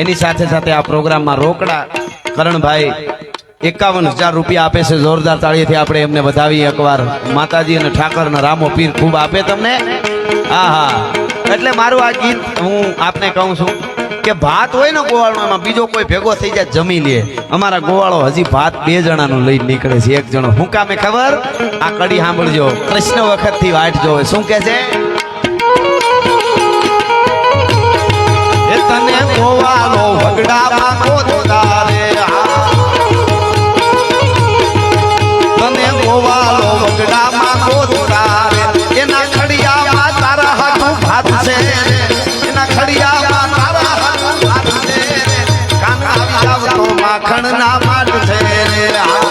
એની સાથે સાથે આ પ્રોગ્રામમાં રોકડા કરણભાઈ એકાવન હજાર રૂપિયા આપે છે. જોરદાર તાળીથી આપણે એમને વધાવી એકવાર. માતાજી અને ઠાકર રામો પીર ખૂબ આપે તમને. હા હા એટલે મારું આ ગીત હું આપને કહું છું કે ભાત હોય ને ગોવાળનો એમાં બીજો કોઈ ભેગો થઈ જાય જમી લે. અમારા ગોવાળો હજી ભાત બે જણાનું લઈ નીકળે છે. એક જણો. હું કામે ખબર? આ કડી સાંભળજો. કૃષ્ણ વખતથી વાટ જોવે. શું કે છે? તને ગોવાળો વગડામાં ગોતારે આ. તને ગોવાળો વગડામાં ગોતારે એના ખડિયામાં તારા હાથું ભાત છે એના ખડિયામાં તારા હાથું ભાત માટ છે આ.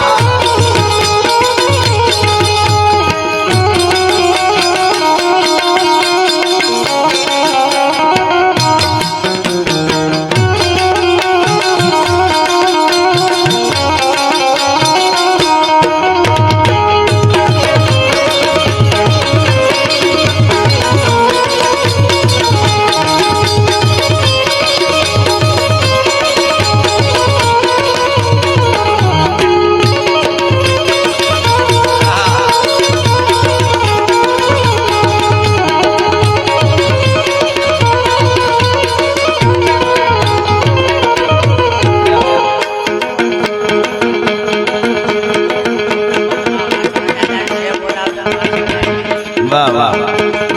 વાહ વાહ.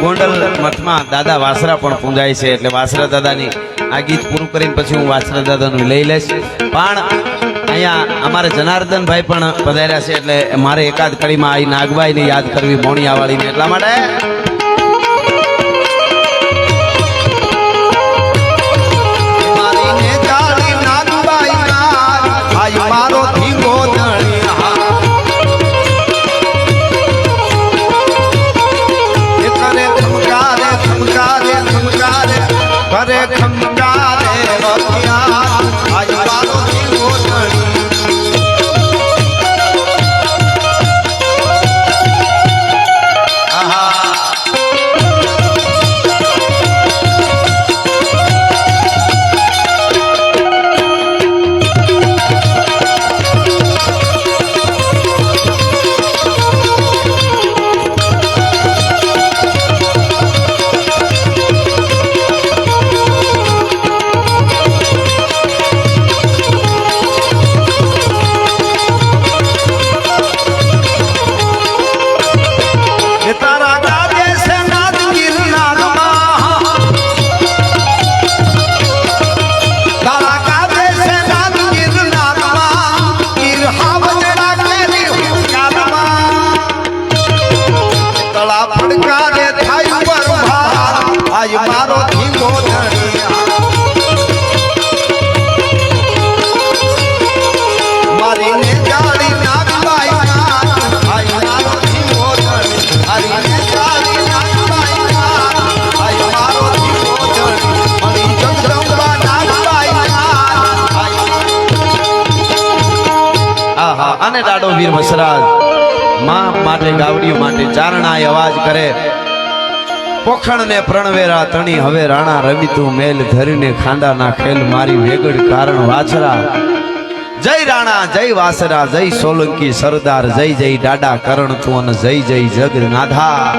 ગોંડલ મઠમાં દાદા વાસરા પણ પૂંજાય છે એટલે વાસરા દાદાની આ ગીત પૂરું કરીને પછી હું વાસરા દાદાનું લઈ લઈશ પણ અહીંયા અમારે જનાર્દનભાઈ પણ પધાર્યા છે એટલે મારે એકાદ કડીમાં આવી નાગભાઈને યાદ કરવી મોણિયાવાળીને એટલા માટે વીર વસરાજમાં માટે, ગાવડીઓ માટે ચારણાય અવાજ કરે. પોખણ ને પ્રણવેરા તણી, હવે રાણા રમિતું મેલ ધરીને ખાંડા ના ખેલ મારી વેગડ કારણ વાછરા. જય રાણા, જય વાસરા જય સોલંકી સરદાર, જય જય દાડા કરણ તું જય જય જગન્નાથા.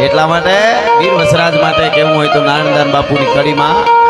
એટલા માટે વીર વસરાજ માટે કેવું હોય તો નારાયણદાન બાપુની કડીમાં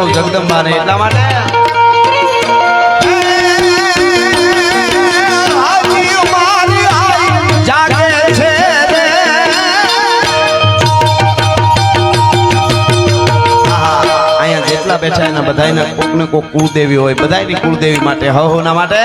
લઉં જગદંબાને એટલા માટે. બેઠા એના બધાયના કોક ને કોક કુળદેવી હોય બધાની કુળદેવી માટે હવના માટે.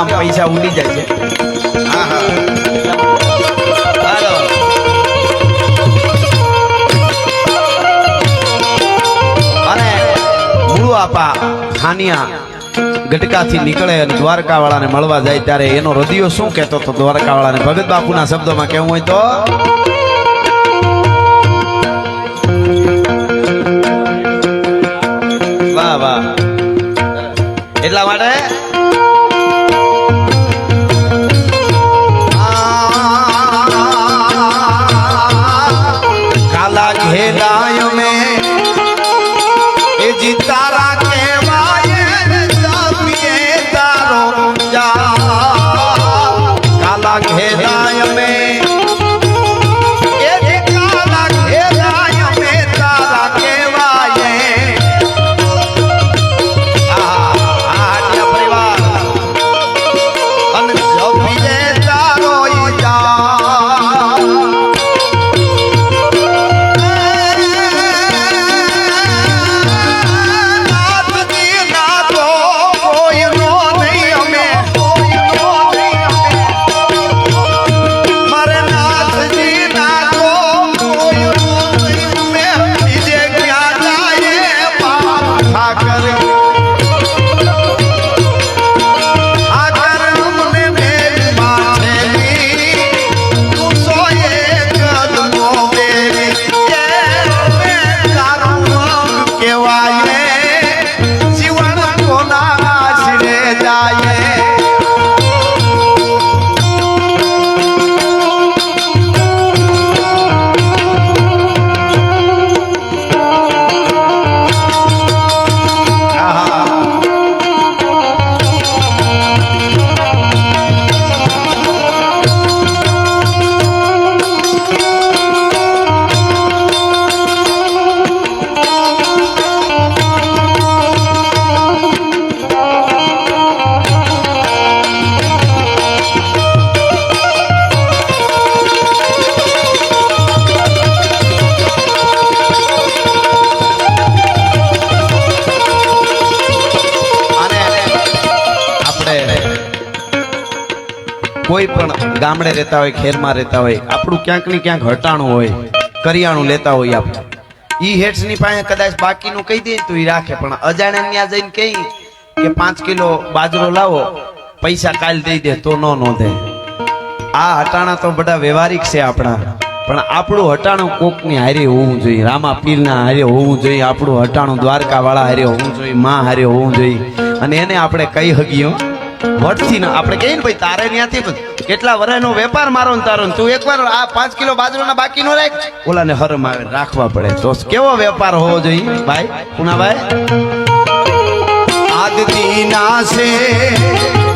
આમ પૈસા ઉડી જાય છે. અને ગુરુ આપા ખાનિયા ગટકાથી નીકળે અને દ્વારકા વાળાને મળવા જાય ત્યારે એનો હૃદયો શું કહેતો હતો દ્વારકાવાળાને ભગત બાપુના શબ્દોમાં કેવું હોય તો? વાહ વાહ. એટલા માટે કોઈ પણ ગામડે રહેતા હોય, ખેરમાં રહેતા હોય, આપણું ક્યાંક ને ક્યાંક હટાણું હોય, કરિયાણું લેતા હોય આપણે. ઈ હેઠની પાસે કદાચ બાકીનું કહી દે તો એ રાખે, પણ અજાણ્યા ત્યાં જઈને કહી કે પાંચ કિલો બાજરો લાવો, પૈસા કાલ દઈ દે તો ન નોંધે આ હટાણા તો બધા વ્યવહારિક છે આપણા, પણ આપણું હટાણું કોકની હારે હોવું જોઈએ. રામા પીરના હારે હોવું જોઈએ, આપણું હટાણું દ્વારકા વાળા હારે હોવું જોઈએ, માં હારે હોવું જોઈએ. અને એને આપણે કહી હગીઓ વટથી ના, આપણે કહીએ ને ભાઈ, તારે ત્યાંથી કેટલા વર્ષનો વેપાર મારો ને તારો તું એકવાર આ પાંચ કિલો બાજરાના બાકી નો રાખ. ઓલાને હરમ આવે, રાખવા પડે. તો કેવો વેપાર હોવો જોઈએ? ભાઈ, પુનાભાઈ? આદતી ના છે.